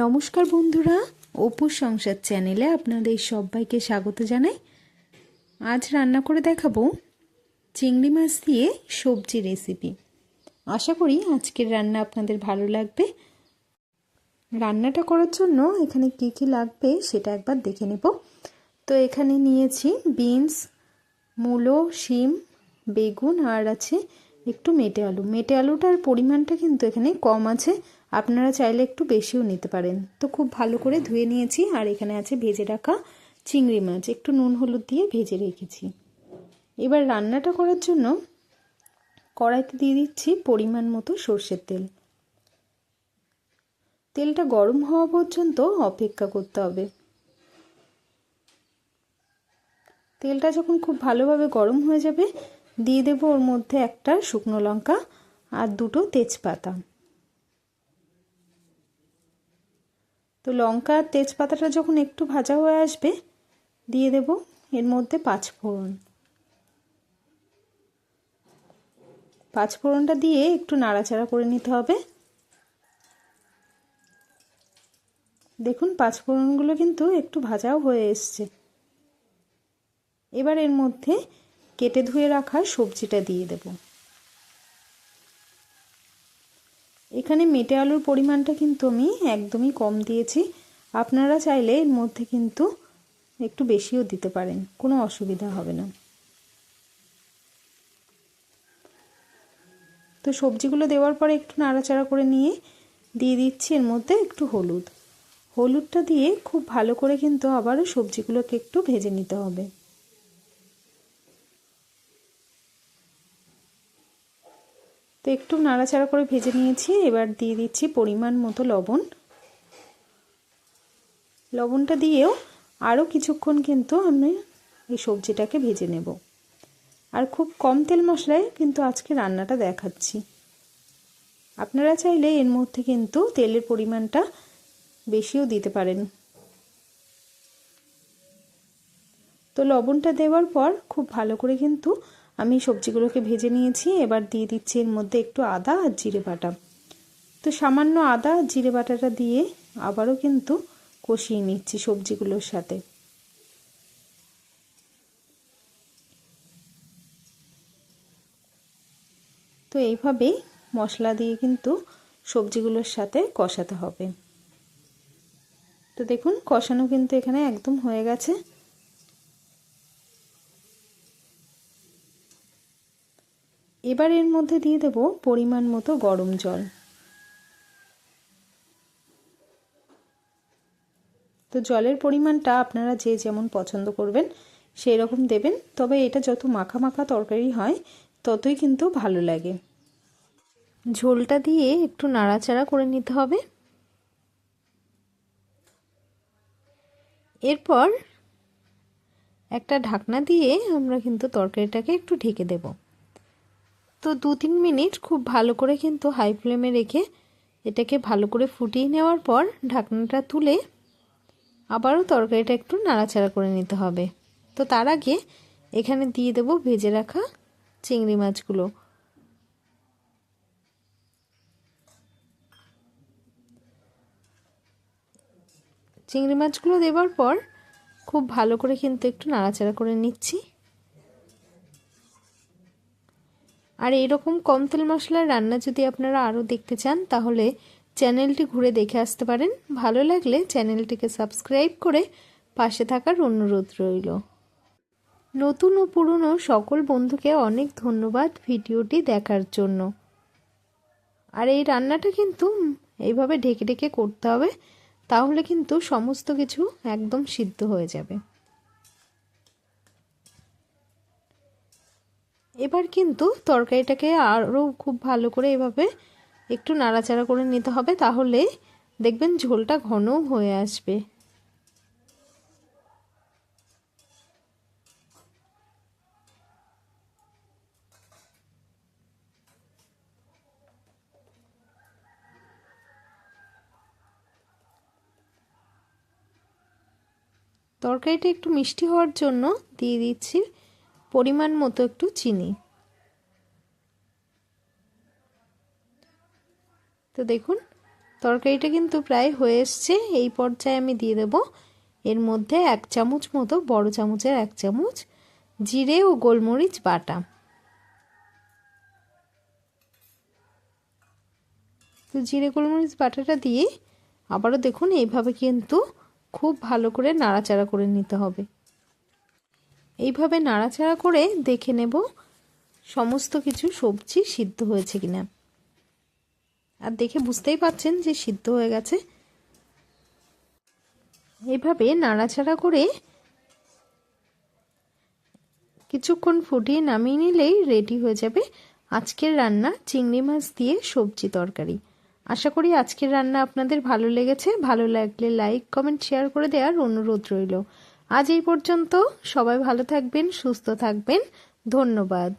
নমস্কার বন্ধুরা অপুর সংসার চ্যানেলে আপনাদের সবাইকে স্বাগত জানাই। আজ রান্না করে দেখাবো চিংড়ি মাছ দিয়ে সবজি রেসিপি আশা করি আজকের রান্না আপনাদের ভালো লাগবে। রান্নাটা করার জন্য এখানে কি কি লাগবে সেটা একবার দেখে নেব। তো এখানে নিয়েছি বিনস, মূলো, শিম, বেগুন আর আছে একটু মেটে আলু। মেটে আলুটার পরিমাণটা কিন্তু এখানে কম আছে। আপনারা চাইলে একটু বেশিও নিতে পারেন। তো খুব ভালো করে ধুয়ে নিয়েছি আর এখানে আছে ভেজে রাখা চিংড়ি মাছ। একটু নুন হলুদ দিয়ে ভেজে রেখেছি। এবার রান্নাটা করার জন্য কড়াইতে দিয়ে দিচ্ছি পরিমাণ মতো সর্ষের তেল। তেলটা গরম হওয়া পর্যন্ত অপেক্ষা করতে হবে। তেলটা যখন খুব ভালোভাবে গরম হয়ে যাবে দিয়ে দেবো ওর মধ্যে একটা শুকনো লঙ্কা আর দুটো তেজপাতা। তো লঙ্কা আর তেজপাতাটা যখন একটু ভাজা হয়ে আসবে, দিয়ে দেব এর মধ্যে পাঁচ ফোড়ন পাঁচ ফোড়নটা দিয়ে একটু নাড়াচাড়া করে নিতে হবে। দেখুন পাঁচ ফোড়নগুলো কিন্তু একটু ভাজাও হয়ে এসছে। এবার এর মধ্যে কেটে ধুয়ে রাখা সবজিটা দিয়ে দেব। এখানে মেটে আলুর পরিমাণটা কিন্তু আমি একদমই কম দিয়েছি। আপনারা চাইলে এর মধ্যে কিন্তু একটু বেশিও দিতে পারেন, কোনো অসুবিধা হবে না। তো সবজিগুলো দেওয়ার পরে একটু নাড়াচাড়া করে নিয়ে দিয়ে দিচ্ছি এর মধ্যে একটু হলুদ। হলুদটা দিয়ে খুব ভালো করে কিন্তু আবারও সবজিগুলোকে একটু ভেজে নিতে হবে। তো একটু নাড়াচাড়া করে ভেজে নিয়েছি। এবার দিয়ে দিচ্ছি পরিমাণ মতো লবণ। লবণটা দিয়েও আরও কিছুক্ষণ কিন্তু আমি এই সবজিটাকে ভেজে নেব। আর খুব কম তেল মশলায় কিন্তু আজকে রান্নাটা দেখাচ্ছি। আপনারা চাইলে এর মধ্যে কিন্তু তেলের পরিমাণটা বেশিও দিতে পারেন। তো লবণটা দেওয়ার পর খুব ভালো করে কিন্তু আমি সবজিগুলোকে ভেজে নিয়েছি, এবার দিয়ে দিচ্ছি এর মধ্যে একটু আদা আর জিরে বাটা। তো সামান্য আদা আর জিরে বাটাটা দিয়ে আবারও কিন্তু কষিয়ে নিচ্ছি সবজিগুলোর সাথে। তো এইভাবেই মশলা দিয়ে কিন্তু সবজিগুলোর সাথে কষাতে হবে। তো দেখুন, কষানো কিন্তু এখানে একদম হয়ে গেছে। এবার এর মধ্যে দিয়ে দেব পরিমাণ মতো গরম জল। তো জলের পরিমাণটা আপনারা যে যেমন পছন্দ করবেন সেই রকম দেবেন, তবে এটা যত মাখা মাখা তরকারি হয়, ততই কিন্তু ভালো লাগে। ঝোলটা দিয়ে একটু নাড়াচাড়া করে নিতে হবে। এরপর একটা ঢাকনা দিয়ে আমরা কিন্তু তরকারিটাকে একটু ঢেকে দেব। তো দু তিন মিনিট খুব ভালো করে কিন্তু হাই ফ্লেমে রেখে এটাকে ভালো করে ফুটিয়ে নেওয়ার পর ঢাকনাটা তুলে আবারও তরকারিটা একটু নাড়াচাড়া করে নিতে হবে। তো তার আগে এখানে দিয়ে দেব ভেজে রাখা চিংড়ি মাছগুলো। চিংড়ি মাছগুলো দেওয়ার পর খুব ভালো করে কিন্তু একটু নাড়াচাড়া করে নিচ্ছি। আর এইরকম কম তেল মশলার রান্না যদি আপনারা আরও দেখতে চান, তাহলে চ্যানেলটি ঘুরে দেখে আসতে পারেন। ভালো লাগলে চ্যানেলটিকে সাবস্ক্রাইব করে পাশে থাকার অনুরোধ রইল। নতুন ও পুরনো সকল বন্ধুকে অনেক ধন্যবাদ ভিডিওটি দেখার জন্য। আর এই রান্নাটা কিন্তু এইভাবে ঢেকে ঢেকে করতে হবে, তাহলে কিন্তু সমস্ত কিছু একদম সিদ্ধ হয়ে যাবে। এবার কিন্তু তরকারিটাকে আরও খুব ভালো করে এভাবে একটু নাড়াচাড়া করে নিতে হবে, তাহলে দেখবেন ঝোলটা ঘনও হয়ে আসবে। তরকারিটা একটু মিষ্টি হওয়ার জন্য দিয়ে দিচ্ছি। পরিমাণ মতো একটু চিনি। তো দেখুন, তরকারিটা কিন্তু প্রায় হয়ে এসছে। এই পর্যায়ে আমি দিয়ে দেব এর মধ্যে এক চামচ মতো, বড় চামচের এক চামচ, জিরে ও গোলমরিচ বাটা। তো জিরে, গোলমরিচ বাটাটা দিয়ে আবারও দেখুন, এইভাবে কিন্তু খুব ভালো করে নাড়াচাড়া করে নিতে হবে। এইভাবে নাড়াচাড়া করে দেখে নেব সমস্ত কিছু সবজি সিদ্ধ হয়েছে কিনা। আর দেখে বুঝতেই পাচ্ছেন যে সিদ্ধ হয়ে গেছে। এইভাবে নাড়াচাড়া করে কিছুক্ষণ ফুটিয়ে নামিয়ে নিলেই রেডি হয়ে যাবে আজকের রান্না চিংড়ি মাছ দিয়ে সবজি তরকারি। আশা করি আজকের রান্না আপনাদের ভালো লেগেছে। ভালো লাগলে লাইক, কমেন্ট, শেয়ার করে দেওয়ার অনুরোধ রইল। আজ এই পর্যন্ত সবাই ভালো থাকবেন সুস্থ থাকবেন। ধন্যবাদ।